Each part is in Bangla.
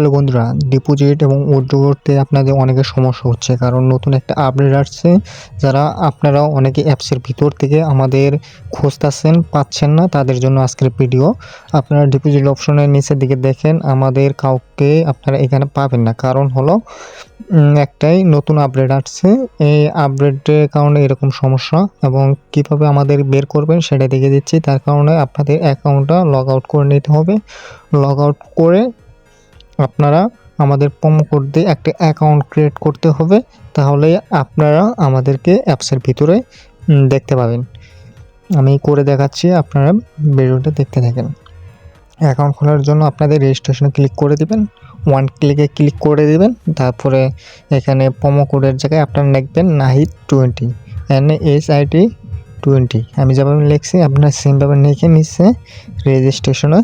হ্যালো বন্ধুরা ডিপোজিট এবং উইথড্র করতে আপনাদের অনেকের সমস্যা হচ্ছে। কারণ নতুন একটা আপডেট আসছে, যারা আপনারাও অনেকে অ্যাপসের ভিতর থেকে আমাদের খুঁজতেছেন, পাচ্ছেন না, তাদের জন্য আজকের ভিডিও আপনারা ডিপোজিট অপশনের নিচের দিকে দেখেন, আমাদের কাউকে আপনারা এখানে পাবেন না। কারণ হলো একটাই নতুন আপডেট আসছে। এই আপডেটের কারণে এরকম সমস্যা এবং কীভাবে আমাদের বের করবেন সেটা দেখে দিচ্ছি। তার কারণে আপনাদের অ্যাকাউন্টটা লগ আউট করে নিতে হবে। লগ আউট করে আপনারা আমাদের প্রোমো কোড দিয়ে একটা অ্যাকাউন্ট ক্রিয়েট করতে হবে, তাহলে আপনারা আমাদেরকে অ্যাপসের ভিতরে দেখতে পাবেন। আমি করে দেখাচ্ছি, আপনারা ভিডিওটা দেখতে থাকেন। অ্যাকাউন্ট খোলার জন্য আপনাদের রেজিস্ট্রেশনে ক্লিক করে দিবেন। ওয়ান ক্লিকে ক্লিক করে দিবেন, তারপরে এখানে প্রোমো কোডের জায়গায় আপনারা লিখবেন Nahid twenty N S I T twenty আমি যেভাবে লিখছি, আপনারা সেমভাবে লিখে নিচ্ছে রেজিস্ট্রেশনে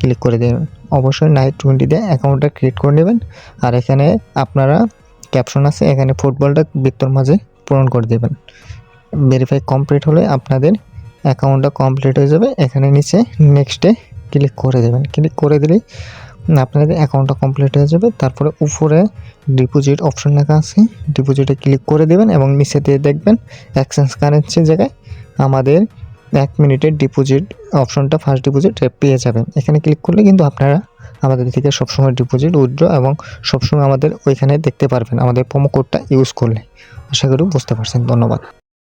ক্লিক করে দেবেন। অবশ্যই নাইট টোয়েন্টি দিয়ে অ্যাকাউন্টটা ক্রিয়েট করে নেবেন। আর এখানে আপনারা ক্যাপশন আছে, এখানে ফুটবলটা বৃত্তর মাঝে পূরণ করে দেবেন। ভেরিফাই কমপ্লিট হলে আপনাদের অ্যাকাউন্টটা কমপ্লিট হয়ে যাবে। এখানে নিচে নেক্সটে ক্লিক করে দেবেন। ক্লিক করে দিলেই আপনাদের অ্যাকাউন্টটা কমপ্লিট হয়ে যাবে। তারপরে উপরে ডিপোজিট অপশন লেখা আছে। ডিপোজিটে ক্লিক করে দেবেন এবং নিচে দিয়ে দেখবেন এক্সচেঞ্জ কারেন্সির জায়গায় আমাদের এক মিনিটের ডিপোজিট অপশনটা ফার্স্ট ডিপোজিট পেয়ে যাবেন। এখানে ক্লিক করলে কিন্তু আপনারা আমাদের থেকে সবসময় ডিপোজিট উইথড্র এবং সবসময় আমাদের ওইখানে দেখতে পারবেন আমাদের প্রোমো কোডটা ইউজ করলে। আশা করি বুঝতে পারছেন। ধন্যবাদ।